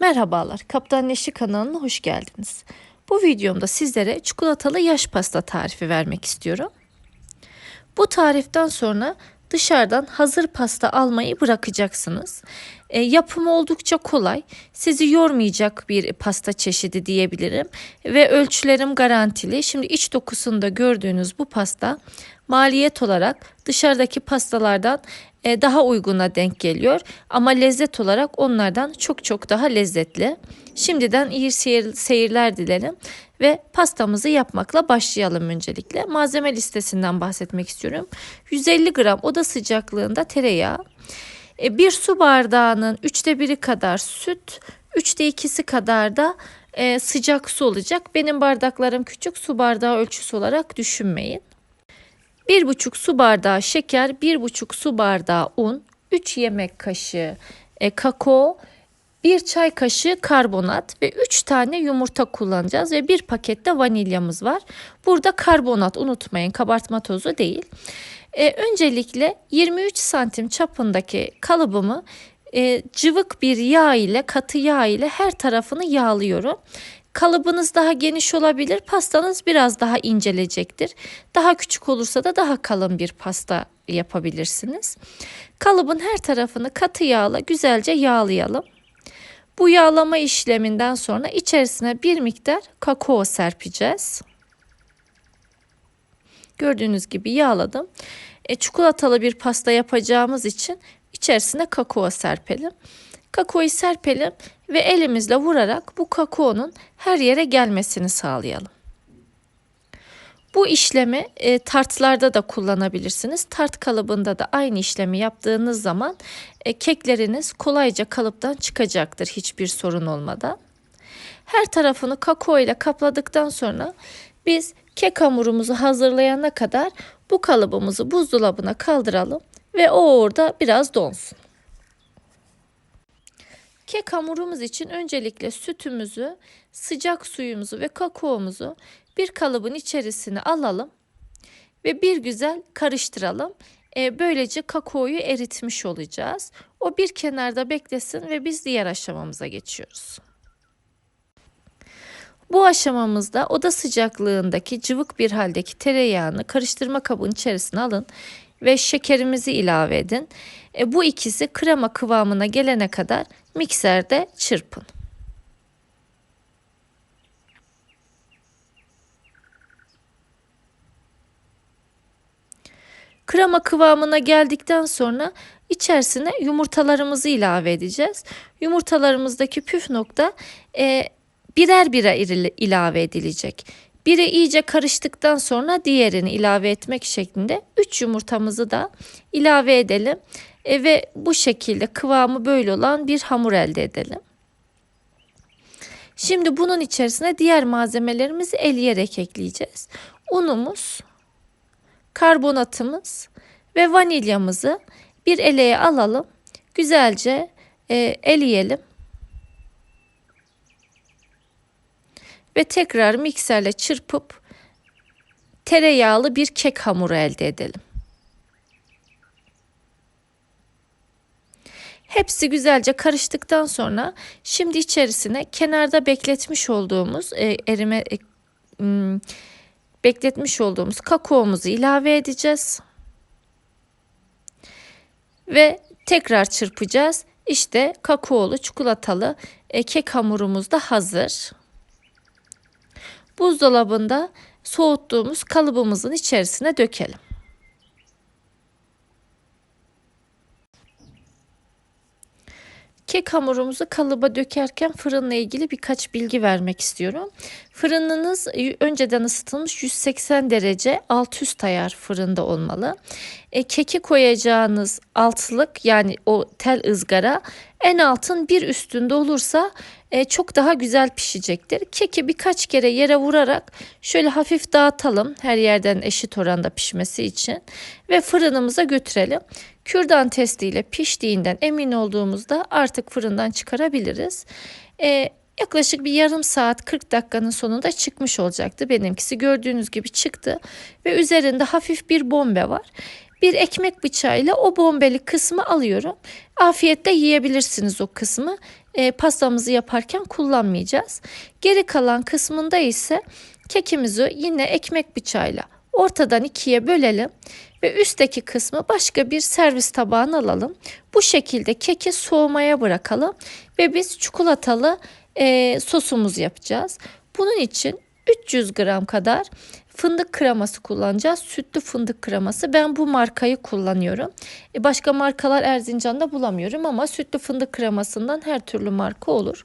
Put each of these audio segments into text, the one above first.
Merhabalar, Kaptan Neşi kanalına hoş geldiniz. Bu videomda sizlere çikolatalı yaş pasta tarifi vermek istiyorum. Bu tariften sonra dışarıdan hazır pasta almayı bırakacaksınız. E, yapımı oldukça kolay, sizi yormayacak bir pasta çeşidi diyebilirim ve ölçülerim garantili. Şimdi iç dokusunda gördüğünüz bu pasta maliyet olarak dışarıdaki pastalardan e, daha uyguna denk geliyor ama lezzet olarak onlardan çok çok daha lezzetli. Şimdiden iyi seyir, seyirler dilerim ve pastamızı yapmakla başlayalım öncelikle. Malzeme listesinden bahsetmek istiyorum. 150 gram oda sıcaklığında tereyağı, e, bir su bardağının üçte biri kadar süt, üçte ikisi kadar da e, sıcak su olacak. Benim bardaklarım küçük su bardağı ölçüsü olarak düşünmeyin. 1,5 su bardağı şeker, 1,5 su bardağı un, 3 yemek kaşığı e, kakao, 1 çay kaşığı karbonat ve 3 tane yumurta kullanacağız ve bir pakette vanilyamız var. Burada karbonat unutmayın kabartma tozu değil. E, öncelikle 23 santim çapındaki kalıbımı e, cıvık bir yağ ile katı yağ ile her tarafını yağlıyorum. Kalıbınız daha geniş olabilir, pastanız biraz daha incelecektir. Daha küçük olursa da daha kalın bir pasta yapabilirsiniz. Kalıbın her tarafını katı yağla güzelce yağlayalım. Bu yağlama işleminden sonra içerisine bir miktar kakao serpeceğiz. Gördüğünüz gibi yağladım. E, çikolatalı bir pasta yapacağımız için içerisine kakao serpelim. Kakaoyu serpelim ve elimizle vurarak bu kakaonun her yere gelmesini sağlayalım. Bu işlemi e, tartlarda da kullanabilirsiniz. Tart kalıbında da aynı işlemi yaptığınız zaman e, kekleriniz kolayca kalıptan çıkacaktır hiçbir sorun olmadan. Her tarafını kakao ile kapladıktan sonra biz kek hamurumuzu hazırlayana kadar bu kalıbımızı buzdolabına kaldıralım ve o orada biraz donsun. Kek hamurumuz için öncelikle sütümüzü, sıcak suyumuzu ve kakaomuzu bir kalıbın içerisine alalım ve bir güzel karıştıralım. E, böylece kakaoyu eritmiş olacağız. O bir kenarda beklesin ve biz diğer aşamamıza geçiyoruz. Bu aşamamızda oda sıcaklığındaki cıvık bir haldeki tereyağını karıştırma kabının içerisine alın ve şekerimizi ilave edin. E, bu ikisi krema kıvamına gelene kadar mikserde çırpın. Krema kıvamına geldikten sonra içerisine yumurtalarımızı ilave edeceğiz. Yumurtalarımızdaki püf nokta e, birer birer ilave edilecek. Biri iyice karıştıktan sonra diğerini ilave etmek şeklinde 3 yumurtamızı da ilave edelim. E, ve bu şekilde kıvamı böyle olan bir hamur elde edelim. Şimdi bunun içerisine diğer malzemelerimizi eleyerek ekleyeceğiz. Unumuz, karbonatımız ve vanilyamızı bir eleye alalım. Güzelce e, eleyelim. Ve tekrar mikserle çırpıp tereyağlı bir kek hamuru elde edelim. Hepsi güzelce karıştıktan sonra şimdi içerisine kenarda bekletmiş olduğumuz e, erime e, hmm, bekletmiş olduğumuz kakaomuzu ilave edeceğiz. Ve tekrar çırpacağız. İşte kakaolu çikolatalı e, kek hamurumuz da hazır. Buzdolabında soğuttuğumuz kalıbımızın içerisine dökelim. Kek hamurumuzu kalıba dökerken fırınla ilgili birkaç bilgi vermek istiyorum. Fırınınız önceden ısıtılmış 180 derece alt üst ayar fırında olmalı. E, keki koyacağınız altlık yani o tel ızgara en altın bir üstünde olursa e, çok daha güzel pişecektir. Keki birkaç kere yere vurarak şöyle hafif dağıtalım her yerden eşit oranda pişmesi için ve fırınımıza götürelim. Kürdan testiyle piştiğinden emin olduğumuzda artık fırından çıkarabiliriz. E, yaklaşık bir yarım saat 40 dakikanın sonunda çıkmış olacaktı. Benimkisi gördüğünüz gibi çıktı ve üzerinde hafif bir bombe var. bir ekmek bıçağıyla o bombeli kısmı alıyorum. Afiyetle yiyebilirsiniz o kısmı. E, pastamızı yaparken kullanmayacağız. Geri kalan kısmında ise kekimizi yine ekmek bıçağıyla ortadan ikiye bölelim ve üstteki kısmı başka bir servis tabağına alalım. Bu şekilde keki soğumaya bırakalım ve biz çikolatalı e, sosumuz yapacağız. Bunun için 300 gram kadar fındık kreması kullanacağız. Sütlü fındık kreması. Ben bu markayı kullanıyorum. E başka markalar Erzincan'da bulamıyorum ama sütlü fındık kremasından her türlü marka olur.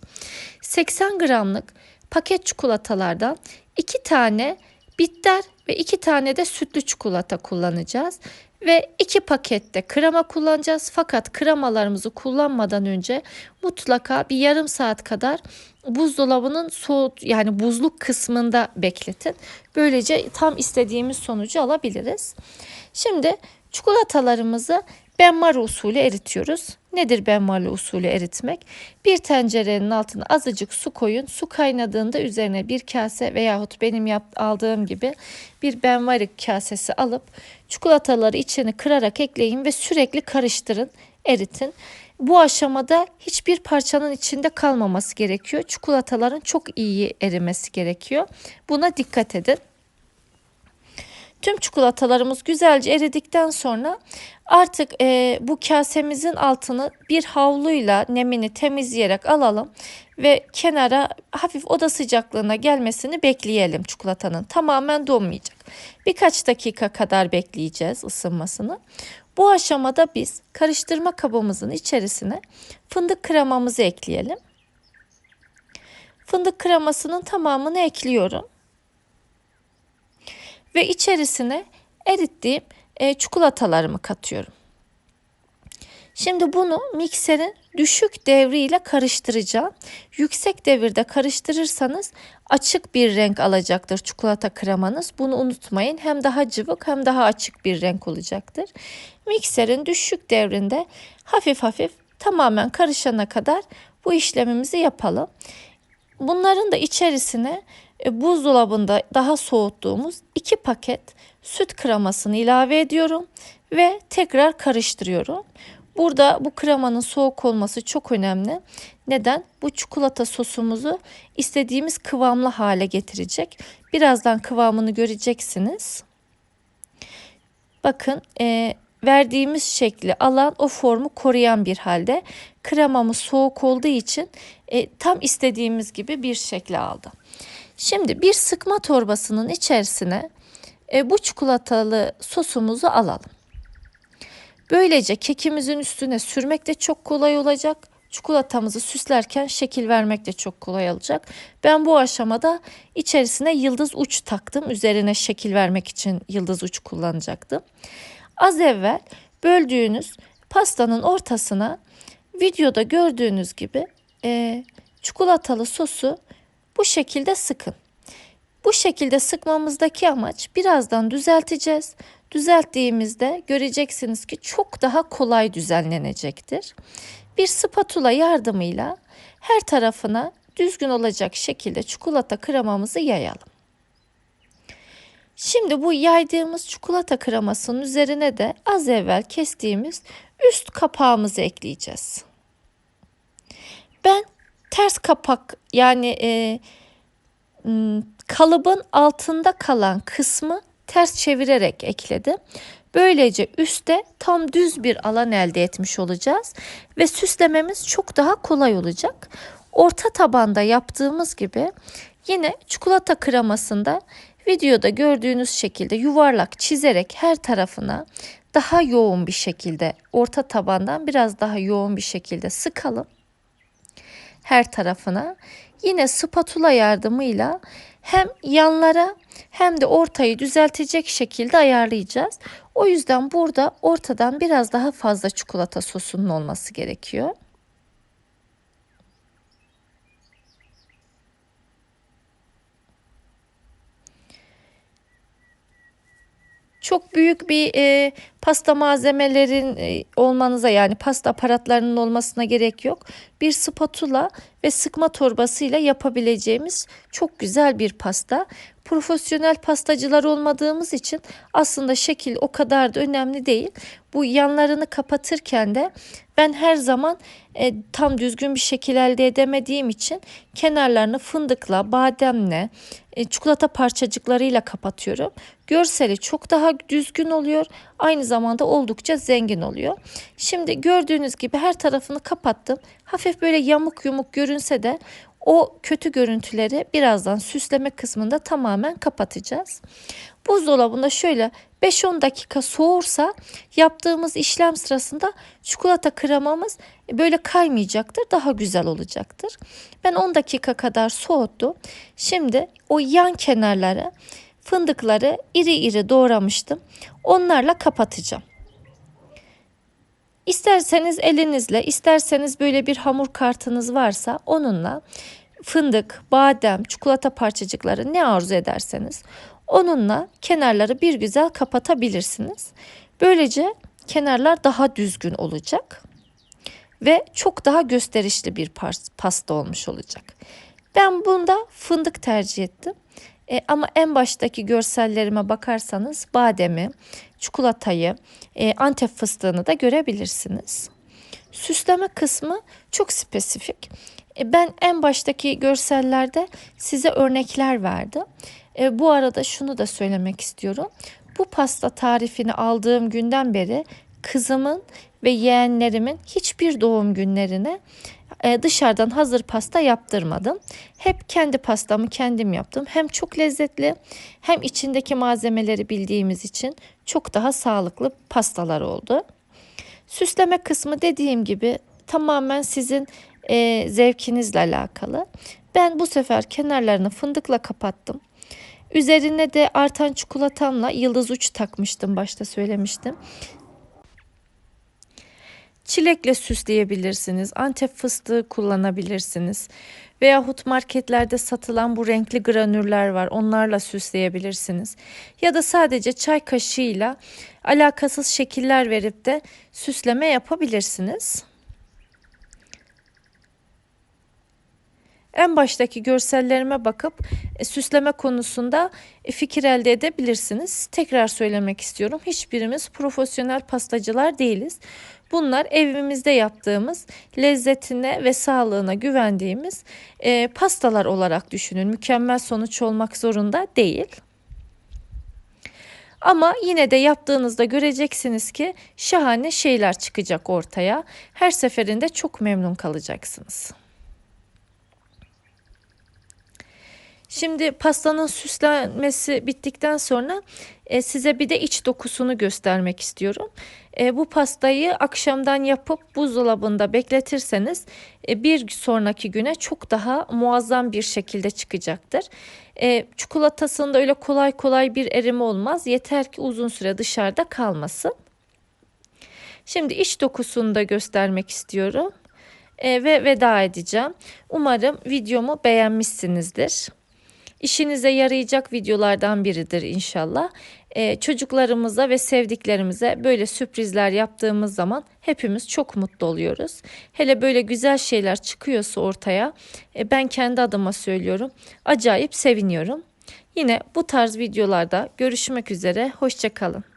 80 gramlık paket çikolatalardan 2 tane bitter ve 2 tane de sütlü çikolata kullanacağız. Ve 2 pakette krema kullanacağız. Fakat kremalarımızı kullanmadan önce mutlaka bir yarım saat kadar buzdolabının soğut yani buzluk kısmında bekletin. Böylece tam istediğimiz sonucu alabiliriz. Şimdi çikolatalarımızı benmari usulü eritiyoruz. Nedir benmari usulü eritmek? Bir tencerenin altına azıcık su koyun. Su kaynadığında üzerine bir kase veyahut benim yap, aldığım gibi bir benmari kasesi alıp çikolataları içini kırarak ekleyin ve sürekli karıştırın, eritin. Bu aşamada hiçbir parçanın içinde kalmaması gerekiyor. Çikolataların çok iyi erimesi gerekiyor. Buna dikkat edin. Tüm çikolatalarımız güzelce eridikten sonra artık e, bu kasemizin altını bir havluyla nemini temizleyerek alalım ve kenara hafif oda sıcaklığına gelmesini bekleyelim çikolatanın. Tamamen donmayacak. Birkaç dakika kadar bekleyeceğiz ısınmasını. Bu aşamada biz karıştırma kabımızın içerisine fındık kremamızı ekleyelim. Fındık kremasının tamamını ekliyorum. Ve içerisine erittiğim e, çikolatalarımı katıyorum. Şimdi bunu mikserin düşük devriyle karıştıracağım. Yüksek devirde karıştırırsanız açık bir renk alacaktır çikolata kremanız. Bunu unutmayın. Hem daha cıvık hem daha açık bir renk olacaktır. Mikserin düşük devrinde hafif hafif tamamen karışana kadar bu işlemimizi yapalım. Bunların da içerisine buzdolabında daha soğuttuğumuz iki paket süt kremasını ilave ediyorum ve tekrar karıştırıyorum. Burada bu kremanın soğuk olması çok önemli. Neden? Bu çikolata sosumuzu istediğimiz kıvamlı hale getirecek. Birazdan kıvamını göreceksiniz. Bakın e, verdiğimiz şekli alan o formu koruyan bir halde. Kremamız soğuk olduğu için e, tam istediğimiz gibi bir şekli aldı. Şimdi bir sıkma torbasının içerisine e, bu çikolatalı sosumuzu alalım. Böylece kekimizin üstüne sürmek de çok kolay olacak. Çikolatamızı süslerken şekil vermek de çok kolay olacak. Ben bu aşamada içerisine yıldız uç taktım. Üzerine şekil vermek için yıldız uç kullanacaktım. Az evvel böldüğünüz pastanın ortasına videoda gördüğünüz gibi e, çikolatalı sosu bu şekilde sıkın. Bu şekilde sıkmamızdaki amaç birazdan düzelteceğiz. Düzelttiğimizde göreceksiniz ki çok daha kolay düzenlenecektir. Bir spatula yardımıyla her tarafına düzgün olacak şekilde çikolata kremamızı yayalım. Şimdi bu yaydığımız çikolata kremasının üzerine de az evvel kestiğimiz üst kapağımızı ekleyeceğiz. Ben ters kapak yani e, kalıbın altında kalan kısmı ters çevirerek ekledim. Böylece üstte tam düz bir alan elde etmiş olacağız ve süslememiz çok daha kolay olacak. Orta tabanda yaptığımız gibi yine çikolata kremasında videoda gördüğünüz şekilde yuvarlak çizerek her tarafına daha yoğun bir şekilde orta tabandan biraz daha yoğun bir şekilde sıkalım. Her tarafına yine spatula yardımıyla hem yanlara hem de ortayı düzeltecek şekilde ayarlayacağız. O yüzden burada ortadan biraz daha fazla çikolata sosunun olması gerekiyor. Çok büyük bir e, pasta malzemelerin e, olmanıza yani pasta aparatlarının olmasına gerek yok. bir spatula ve sıkma torbasıyla yapabileceğimiz çok güzel bir pasta. Profesyonel pastacılar olmadığımız için aslında şekil o kadar da önemli değil. Bu yanlarını kapatırken de ben her zaman e, tam düzgün bir şekil elde edemediğim için kenarlarını fındıkla, bademle, e, çikolata parçacıklarıyla kapatıyorum. Görseli çok daha düzgün oluyor. Aynı zamanda oldukça zengin oluyor. Şimdi gördüğünüz gibi her tarafını kapattım. Hafif böyle yamuk yumuk görünse de o kötü görüntüleri birazdan süsleme kısmında tamamen kapatacağız. Buzdolabında şöyle 5-10 dakika soğursa yaptığımız işlem sırasında çikolata kremamız böyle kaymayacaktır. Daha güzel olacaktır. Ben 10 dakika kadar soğuttum. Şimdi o yan kenarları fındıkları iri iri doğramıştım. Onlarla kapatacağım. İsterseniz elinizle, isterseniz böyle bir hamur kartınız varsa onunla fındık, badem, çikolata parçacıkları ne arzu ederseniz onunla kenarları bir güzel kapatabilirsiniz. Böylece kenarlar daha düzgün olacak ve çok daha gösterişli bir pasta olmuş olacak. Ben bunda fındık tercih ettim. E, ama en baştaki görsellerime bakarsanız bademi, çikolatayı, e, antep fıstığını da görebilirsiniz. Süsleme kısmı çok spesifik. E, ben en baştaki görsellerde size örnekler verdim. E, bu arada şunu da söylemek istiyorum. Bu pasta tarifini aldığım günden beri kızımın ve yeğenlerimin hiçbir doğum günlerine dışarıdan hazır pasta yaptırmadım. Hep kendi pastamı kendim yaptım. Hem çok lezzetli hem içindeki malzemeleri bildiğimiz için çok daha sağlıklı pastalar oldu. Süsleme kısmı dediğim gibi tamamen sizin e, zevkinizle alakalı. Ben bu sefer kenarlarını fındıkla kapattım. Üzerine de artan çikolatamla yıldız uç takmıştım başta söylemiştim. Çilekle süsleyebilirsiniz. Antep fıstığı kullanabilirsiniz. Veyahut marketlerde satılan bu renkli granüller var. Onlarla süsleyebilirsiniz. Ya da sadece çay kaşığıyla alakasız şekiller verip de süsleme yapabilirsiniz. En baştaki görsellerime bakıp e, süsleme konusunda e, fikir elde edebilirsiniz. Tekrar söylemek istiyorum. Hiçbirimiz profesyonel pastacılar değiliz. Bunlar evimizde yaptığımız lezzetine ve sağlığına güvendiğimiz e, pastalar olarak düşünün. Mükemmel sonuç olmak zorunda değil. Ama yine de yaptığınızda göreceksiniz ki şahane şeyler çıkacak ortaya. Her seferinde çok memnun kalacaksınız. Şimdi pastanın süslenmesi bittikten sonra e, size bir de iç dokusunu göstermek istiyorum. E, bu pastayı akşamdan yapıp buzdolabında bekletirseniz e, bir sonraki güne çok daha muazzam bir şekilde çıkacaktır. E, çikolatasında öyle kolay kolay bir erime olmaz. Yeter ki uzun süre dışarıda kalmasın. Şimdi iç dokusunu da göstermek istiyorum. E, ve veda edeceğim. Umarım videomu beğenmişsinizdir işinize yarayacak videolardan biridir inşallah. Ee, çocuklarımıza ve sevdiklerimize böyle sürprizler yaptığımız zaman hepimiz çok mutlu oluyoruz. Hele böyle güzel şeyler çıkıyorsa ortaya e, ben kendi adıma söylüyorum acayip seviniyorum. Yine bu tarz videolarda görüşmek üzere hoşçakalın.